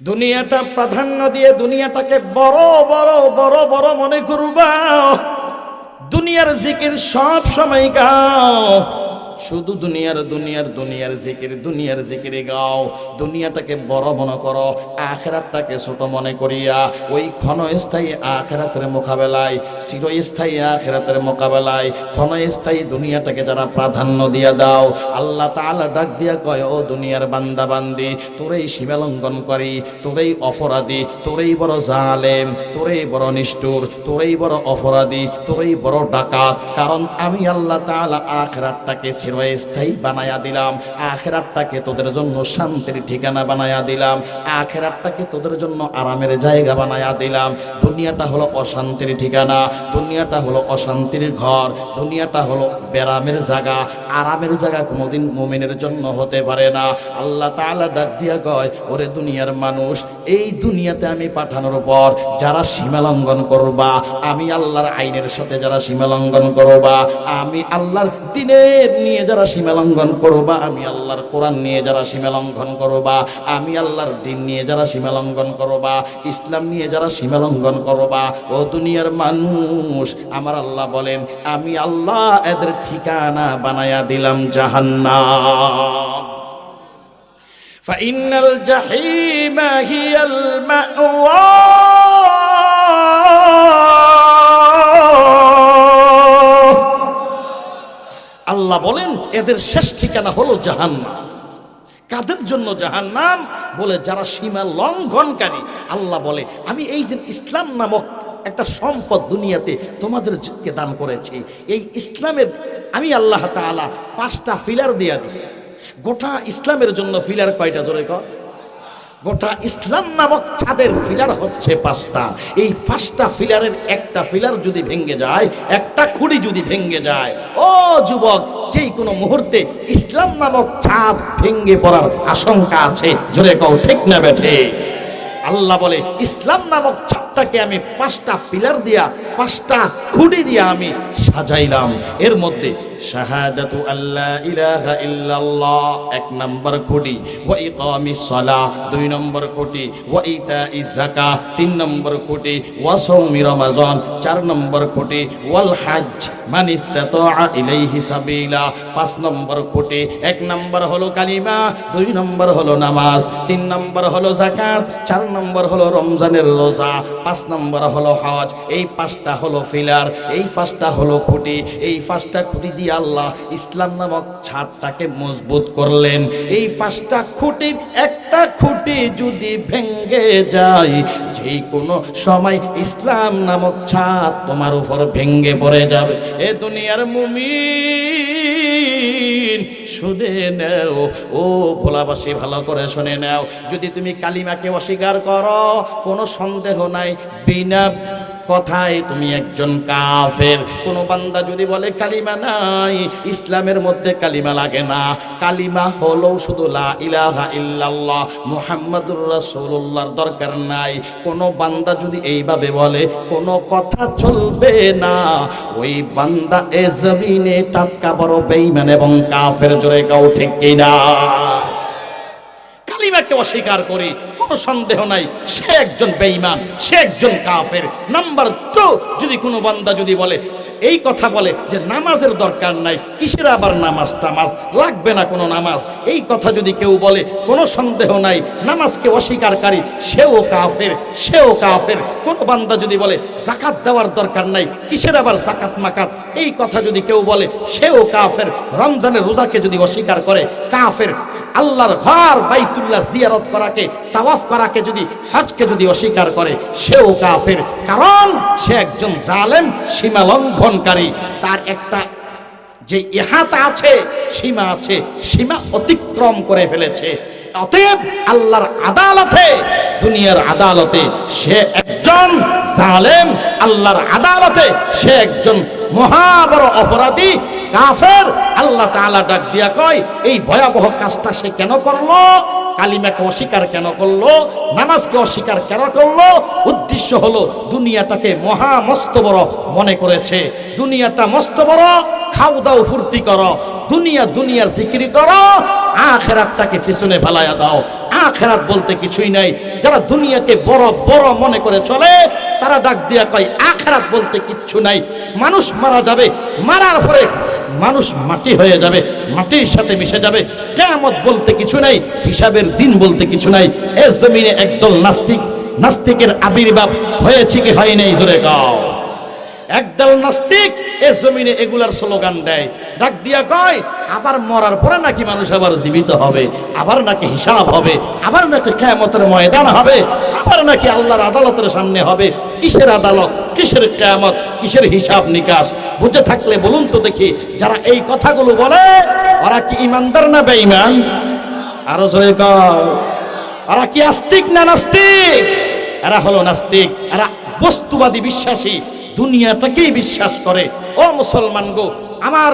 দুনিয়াটা প্রাধান্য দিয়ে দুনিয়াটাকে বড় বড় বড় বড় মনে করবা। দুনিয়ার জিকির সব সময় গাও। শুধু দুনিয়ার দুনিয়ার দুনিয়ার জিকির, দুনিয়ার জিকিরে গাও। দুনিয়াটাকে বড় মনে করো, আখেরাতটাকে ছোট মনে করিয়া ওই ক্ষণস্থায়ী আখেরাতের মোকাবেলায়, চিরস্থায়ী আখেরাতের মোকাবেলায়, ক্ষণস্থায়ী দুনিয়াটাকে যারা প্রাধান্য দিয়া দাও, আল্লাহ তাআলা ডাক দিয়া কয়, ও দুনিয়ার বান্দা বান্দি তোরেই সীমালঙ্ঘন করি, তোরেই অপরাধী, তোরেই বড় জালেম, তোরেই বড় নিষ্ঠুর, তোরেই বড় অপরাধী, তোরেই বড় ডাকাত। কারণ আমি আল্লাহ তাআলা আখেরাতটাকে চিরস্থায়ী বানায়া দিলাম। আখেরাতটাকে তোদের জন্য শান্তির ঠিকানা বানায়া দিলাম। আখেরাতটাকে তোদের জন্য আরামের জায়গা বানায়া দিলাম। দুনিয়াটা হলো অশান্তির ঠিকানা, দুনিয়াটা হলো অশান্তির ঘর, দুনিয়াটা হলো ব্যারামের জায়গা। আরামের জায়গা কোনোদিন মোমেনের জন্য হতে পারে না। আল্লাহ তাআলা ডাক দিয়া কয়, ওরে দুনিয়ার মানুষ, এই দুনিয়াতে আমি পাঠানোর পর যারা সীমালঙ্ঘন করবা, আমি আল্লাহর আইনের সাথে যারা সীমালঙ্ঘন করবা, আমি আল্লাহর দিনের নিয়ে যারা সীমালঙ্ঘন করবা আমি আল্লাহর কোরআন নিয়ে যারা সীমালঙ্ঘন করবা আমি আল্লাহর দিন নিয়ে যারা সীমালঙ্ঘন করবা ইসলাম নিয়ে যারা সীমালঙ্ঘন করবা ও দুনিয়ার মানুষ আমার আল্লাহ বলেন আমি আল্লাহ এদের ঠিকানা বানায়া দিলাম জাহান্নাম فإن الجحيم هي المأوى আল্লাহ বলেন, এদের শেষ ঠিকানা হলো জাহান্নাম। কাদের জন্য জাহান নাম বলে যারা সীমা লঙ্ঘনকারী, আল্লাহ বলে, আমি এই যে ইসলাম নামক একটা সম্পদ দুনিয়াতে তোমাদেরকে দান করেছি, এই ইসলামের, আমি আল্লাহ তাআলা পাঁচটা ফিলার দিয়া দিস গোটা ইসলামের জন্য ফিলার কয়টা জোরে কর গোটা ইসলাম নামক ছাদের ফিলার হচ্ছে পাঁচটা। এই পাঁচটা ফিলারের একটা ফিলার যদি ভেঙে যায়, একটা খুঁড়ি যদি ভেঙে যায়, ও যুবক যেই কোনো মুহূর্তে ইসলাম নামক ছাদ ভেঙে পড়ার আশঙ্কা আছে। জোরে কও, ঠিক না বেঠে? আল্লাহ বলে, ইসলাম নামক ছাদটাকে আমি পাঁচটা পিলার দিয়া, পাঁচটা খুঁটি দিয়া আমি সাজাইলাম। এর মধ্যে, শাহাদাতু আল্লাহ ইলাহা ইল্লাল্লাহ, এক নম্বর খুঁটি, ওয়া ইকামিস সালাহ দুই নম্বর খুঁটি, ওয়া ইতাইজ যাকাত তিন নম্বর খুঁটি, ওয়া সাওমি রমাজান, চার নম্বর খুঁটি, ওয়াল হজ সাবিলা। পাঁচ নম্বর খুঁটি এক নম্বর হলো কালিমা, দুই নম্বর হলো নামাজ, তিন নম্বর হলো যাকাত, চার নম্বর হলো রমজানের রোজা, পাঁচ নম্বর হলো হজ। এই পাঁচটা হলো ফিলার, এই পাঁচটা হলো খুঁটি, এই পাঁচটা খুঁটি দিয়ে আল্লাহ ইসলাম নামক ছাদটাকে মজবুত করলেন। এই পাঁচটা খুঁটির একটা খুঁটি যদি ভেঙ্গে যায় যে কোনো সময় ইসলাম নামক ছাদ তোমার উপর ভেঙ্গে পড়ে যাবে। এ দুনিয়ার মুমিন, শুনে নেও। ও ভোলাবাসী, ভালো করে শুনে নেও। যদি তুমি কালিমাকে অস্বীকার করো, কোনো সন্দেহ নাই। বিনা কথায় তুমি একজন কাফের। কোন বান্দা যদি বলে, কালিমা নাই। ইসলামের মধ্যে কালিমা লাগে না। কালিমা হলো শুধু লা ইলাহা ইল্লাল্লাহ, মুহাম্মাদুর রাসূলুল্লাহর দরকার নাই। কোন বান্দা যদি এইভাবে বলে, কোনো কথা চলবে না। ওই বান্দা এ জমিনে টাটকা বড় বেঈমান এবং কাফের জোরে কাউ ঠিক কিনা? কালিমাকে অস্বীকার করি, কোনো সন্দেহ নাই। সে একজন বেঈমান, সে একজন কাফের। নাম্বার টু যদি কোনো বান্দা যদি বলে এই কথা বলে যে নামাজের দরকার নাই, কিসের আবার নামাজ টামাজ? লাগবে না কোনো নামাজ? এই কথা যদি কেউ বলে, কোনো সন্দেহ নাই, নামাজকে অস্বীকারী, সেও কাফের সেও কাফের। কোনো বান্দা যদি বলে জাকাত দেওয়ার দরকার নাই, কিসের আবার জাকাত মাকাত? এই কথা যদি কেউ বলে, সেও কাফের। রমজানের রোজাকে যদি অস্বীকার করে, কাফের। আল্লাহর ঘর বাইতুল্লাহ জিয়ারত করাকে, তাওয়াফ করাকে যদি, হজকে যদি অস্বীকার করে, সেও কাফের। কারণ সে একজন জালেম সীমা লঙ্ঘনকারী তার একটা যে ইহাতা আছে, সীমা আছে, সীমা অতিক্রম করে ফেলেছে। অতএব আল্লাহর আদালতে, দুনিয়ার আদালতে সে একজন জালেম, আল্লাহর আদালতে সে একজন মহাবড় অপরাধী, কাফের। আল্লাহ তাআলা ডাক দিয়া কয়, এই ভয়াবহ কাজটা সে কেন করল? কালিমাকে অস্বীকার কেন করল? নামাজকে অস্বীকার কেন করল? উদ্দেশ্য হলো দুনিয়াটাকে মহা মস্ত বড় মনে করেছে। দুনিয়াটা মস্ত বড়, খাও দাও, ফুর্তি করো। দুনিয়া দুনিয়ার জিকিরি করো, আখেরাতটাকে পিছনে ফেলাইয়া দাও। আখেরাত বলতে কিছুই নাই। যারা দুনিয়াকে বড় বড় মনে করে চলে, তারা ডাক দিয়া কয়, আখেরাত বলতে কিচ্ছু নাই। মানুষ মারা যাবে, মারার পরে মানুষ মাটি হয়ে যাবে, মাটির সাথে মিশে যাবে। কেয়ামত বলতে কিছু নাই, হিসাবের দিন বলতে কিছু নাই। এ জমিনে একদল নাস্তিক নাস্তিকের আবির্ভাব হয়েছে কি হয় নাই, জোরে গাও একদল নাস্তিক এ জমিনে এগুলার স্লোগান দেয়। ডাক দিয়া কয়, আবার মরার পরে নাকি মানুষ আবার জীবিত হবে, আবার নাকি হিসাব হবে, আবার নাকি কেয়ামতের ময়দান হবে, আবার নাকি আল্লাহর আদালতের সামনে হবে। কিসের আদালত, কিসের কেয়ামত, কিসের হিসাব নিকাশ? বুঝে থাকলে বলুন তো দেখি, যারা এই কথাগুলো বলে, ওরা কি ইমানদার না বেঈমান? আরও জোরে কও, ওরা কি আস্তিক না নাস্তিক? এরা হলো নাস্তিক, এরা বস্তুবাদী বিশ্বাসী, দুনিয়াটাকেই বিশ্বাস করে। ও মুসলমান গো, আমার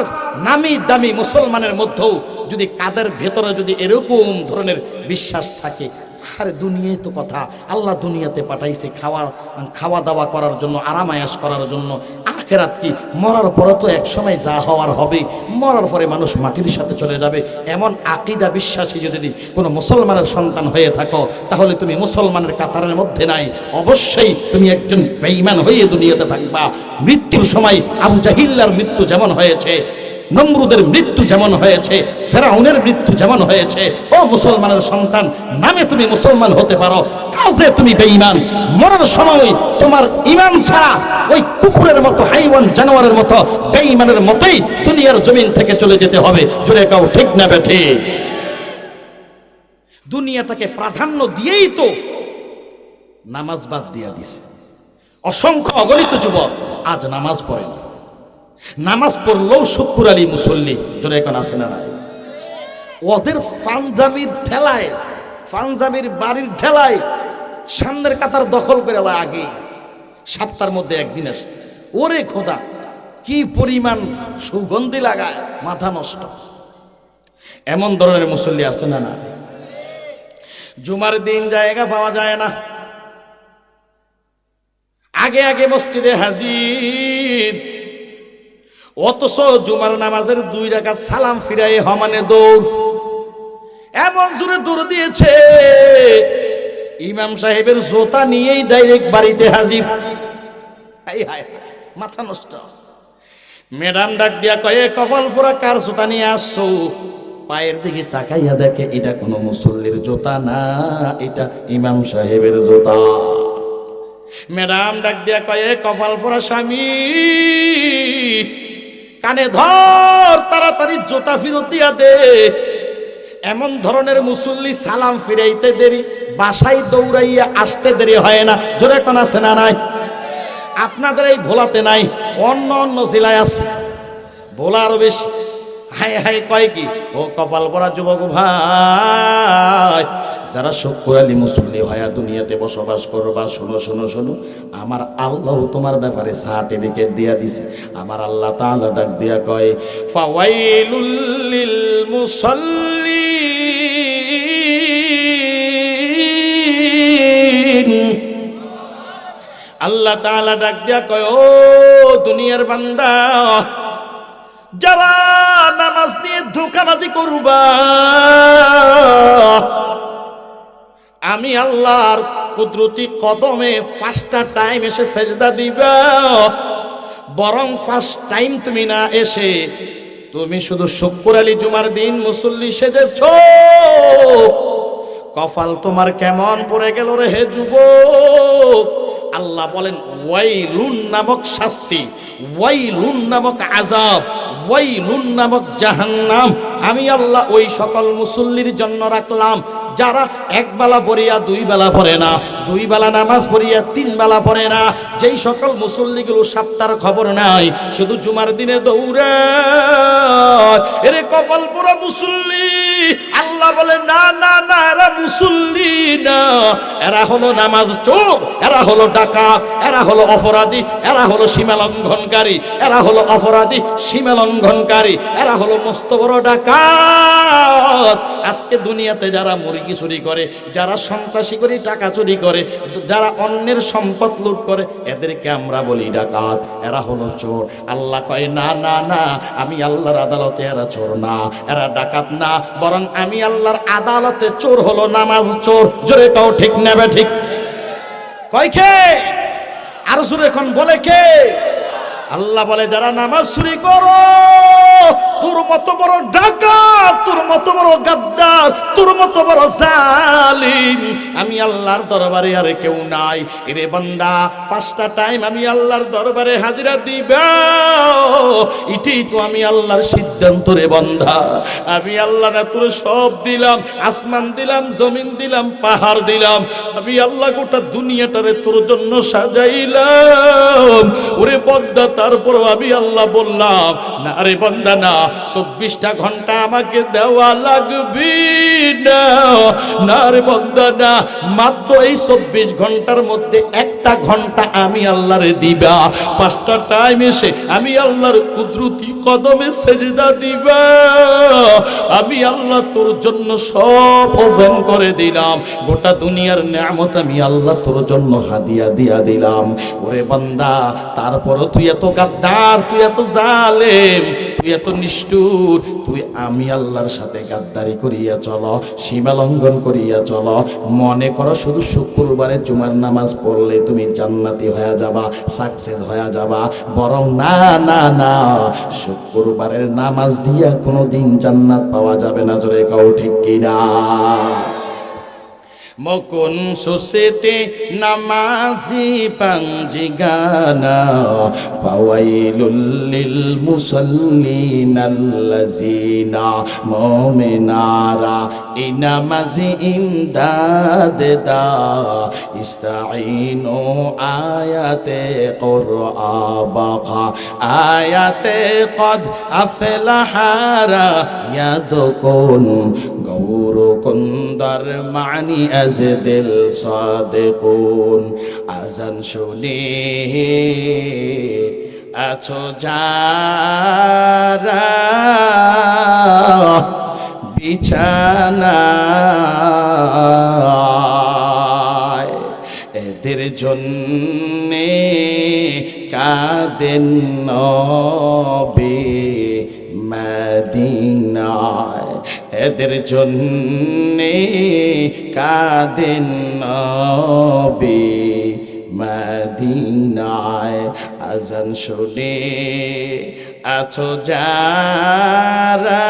নামি দামি মুসলমানের মধ্যেও যদি কাদের ভেতরে যদি এরকম ধরনের বিশ্বাস থাকে আর দুনিয়ায় তো কথা। আল্লাহ দুনিয়াতে পাঠাইছে খাওয়া খাওয়া দাওয়া করার জন্য আরামায়াস করার জন্য। আখেরাত কি? মরার পরে তো এক সময় যা হওয়ার হবে। মরার পরে মানুষ মাটির সাথে চলে যাবে। এমন আকিদা বিশ্বাসী যদি কোনো মুসলমানের সন্তান হয়ে থাকো, তাহলে তুমি মুসলমানের কাতারের মধ্যে নাই। অবশ্যই তুমি একজন বেঈমান হয়ে দুনিয়াতে থাকবা। মৃত্যুর সময় আবু জাহিল্লার মৃত্যু যেমন হয়েছে নমরুদের মৃত্যু যেমন হয়েছে, ফেরাউনের মৃত্যু যেমন হয়েছে, ও মুসলমানের সন্তান, নামে তুমি মুসলমান হতে পারো কাজে তুমি বেঈমান। মরার সময় তোমার ইমান ছাড়া ওই কুকুরের মতো, হাইওয়ান জানোয়ারের মতো, বেঈমানের মতোই দুনিয়ার জমিন থেকে চলে যেতে হবে। জুড়ে কাউ ঠিক না বেঠে? দুনিয়াটাকে প্রাধান্য দিয়েই তো নামাজ বাদ দিয়া দিছে। অসংখ্য অগণিত যুবক আজ নামাজ পড়ে না। নামাজ পড়লেও শুক্র আলী মুসল্লি। জোরে এখন আসে না ওদের ফানজামির ঠেলায় ফানজামির বাড়ির ঠেলায় সামনের কাতার দখল করে আগে। সপ্তাহের মধ্যে একদিন আসে। ওরে খোদা, কি পরিমাণ সুগন্ধি লাগায়, মাথা নষ্ট। এমন ধরনের মুসল্লি আছে না না জুমার দিন জায়গা পাওয়া যায় না। আগে আগে মসজিদে হাজির অথচ জুমার নামাজের দুই রাকাত সালাম ফিরাই হমানে দৌড়। এমন জোরে দৌড় দিয়েছে। ইমাম সাহেবের জোতা নিয়েই ডাইরেক্ট বাড়িতে হাজির। মাথা নষ্ট। ম্যাডাম ডাক দিয়া কয়ে, কপাল ফোরা, কার জোতা নিয়ে আসছো? পায়ের দিকে তাকাইয়া দেখে, এটা কোনো মুসল্লির জোতা না, এটা ইমাম সাহেবের জোতা। ম্যাডাম ডাক দিয়া কয়ে, কপাল ফোরা, স্বামী কানে ধর, তাড়াতাড়ি জোতা ফিরত দিয়া দে। এমন ধরনের মুসল্লি সালাম ফিরাইতে দেরি, বাসায় দৌড়াইয়া আসতে দেরি হয় না। জোরে কোন আছে না নাই? আপনাদের এই ভোলাতে নাই, অন্য অন্য জেলায় আছে। ভোলা আরও বেশি। হায় হায় কয় কি? ও কপাল পরা যুবক ভাই। যারা আলী মুসল্লি হয়া দুনিয়াতে বসবাস করবা শোনো শোনো শোনো, আমার আল্লাহ তোমার ব্যাপারে সার্টিফিকেট দিয়া দিছে। আমার আল্লাহ তাআলা ডাক দিয়া কয়, ফাওয়াইলুল লিল মুসাল্লিন আল্লাহ তাআলা ডাক দিয়া কয়, ও দুনিয়ার বান্দা, যারা নামাজ নিয়ে ধোকাবাজি করবা আমি আল্লাহর কুদরতি কদমে ফার্স্টটা টাইম এসে সেজদা দিবা। বরং ফার্স্ট টাইম তুমি না এসে, তুমি শুধু শুক্র আলী জুমার দিন মুসল্লি সেজেছ। কপাল তোমার কেমন পড়ে গেল রে হে যুবক? আল্লাহ বলেন, ওয়াইলুন নামক শাস্তি, ওয়াইলুন নামক আজাব ওয়াইলুন নামক জাহান্নাম, আমি আল্লাহ ওই সকল মুসল্লির জন্য রাখলাম। যারা এক বেলা পড়িয়া দুই বেলা পড়ে না, দুই বেলা নামাজ পড়িয়া তিন বেলা পড়ে না, যেই সকল মুসল্লিগুলো সপ্তাহের খবর নাই, শুধু জুমার দিনে দৌড়ে। এরে কপাল পুরা মুসল্লি, আল্লাহ বলে, না না না, এরা মুসল্লি না। এরা হলো নামাজ চোর, এরা হলো ডাকাত, এরা হলো অপরাধী, এরা হলো সীমা লঙ্ঘনকারী, এরা হলো অপরাধী, সীমা লঙ্ঘনকারী, এরা হলো মস্ত বড় ডাকাত। আজকে দুনিয়াতে যারা মরি কি চুরি করে, যারা সন্ত্রাসী করি টাকা চুরি করে, যারা অন্যের সম্পদ লুট করে, এদেরকে আমরা বলি ডাকাত। এরা হলো চোর। আল্লাহ কয়, না না না, আমি আল্লাহর আদালতে এরা চোর না, এরা ডাকাত না, বরং আমি আল্লাহর আদালতে চোর হলো নামাজ চোর। জোরে কাউ ঠিক নেবে ঠিক? কয় কে? আর জোরে এখন বলে কে? আল্লাহ বলে, যারা নামাজ চুরি করো তোর মত বড় ডাকাত, তোর মত বড় গাদ্দার, তোর মত বড় জালিম। আমি আল্লাহর দরবারে আর কেউ নাই। এরে বান্দা, পাঁচটা টাইম আমি আল্লাহর দরবারে হাজিরা দিবা। এটাই তো আমি আল্লাহর সিদ্ধান্ত রে বন্ধা আমি আল্লাহ না তোর সব দিলাম, আসমান দিলাম, জমিন দিলাম, পাহাড় দিলাম। আমি আল্লাহ গোটা দুনিয়াটারে তোর জন্য সাজাইলাম। ওরে বন্দা তারপর আমি আল্লাহ বললাম, না রে বন্দা না, চব্বিশটা ঘণ্টা আমাকে দেওয়া লাগবে না। মাত্র এই চব্বিশ ঘণ্টার মধ্যে একটা ঘণ্টা আমি আল্লাহরে দিবা। পাঁচটা টাইম এসে আমি আল্লাহর কুদরতি কদমে সেজদা দিবা। আমি আল্লাহ তোর জন্য সব ওপেন করে দিলাম। গোটা দুনিয়ার নিয়ামত আমি আল্লাহ তোর জন্য হাদিয়া দিয়া দিলাম। ওরে বান্দা, তারপরও তুই এত গাদ্দার, তুই এত জালেম তুই এত নিষ্ঠুর, তুই আমি আল্লাহর সাথে গাদ্দারি করিয়া চলো, সীমা লঙ্ঘন করিয়া চলো। মনে করো শুধু শুক্রবারে জুমার নামাজ পড়লে তুমি জান্নাতি হয়ে যাবা সাকসেস হয়ে যাবা। বরং না না না, শুক্রবারের নামাজ দিয়া কোনোদিন জান্নাত পাওয়া যাবে না, জোরে কাউ ঠিক কিনা? মকুন সুসেতে নামাজি পাঞ্জি গানা পাওয়াইলুল্লিল মুসল্লিনাল্লাযিনা মুমিনারা ইনামাজি ইমদাদ দা ইস্তাইনু আয়াতে কুরআবাকা আয়াতে কদ আফলাহারা ইয়াদকুন গৌর কুন্দর মানি আজ দিল সাদেকুন আজান শুনে আছো যারা বিছানায় এদের জন্যে কাদেন নবে মদিনায়। এদের জন্যে কাদেন নবে মদিনায়। আজান শুনে আছো যারা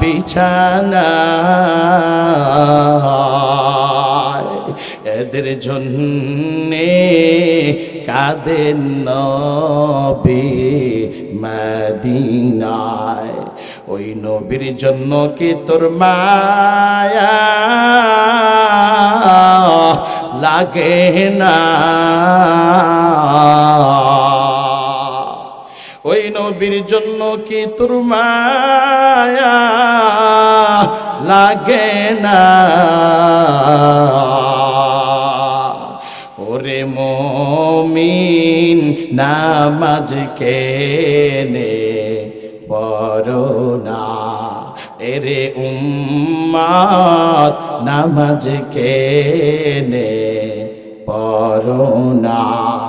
বিছানায় এদের জন্যে কাদের নবে মদিনায়। ওই নবীর জন্য কি তোর মায়া লাগে না? ওই নবীর জন্য কি তোর মায়া লাগে না? মমিন নে। পরনা এরে উম্মাদ নামাজ কেনে পরনা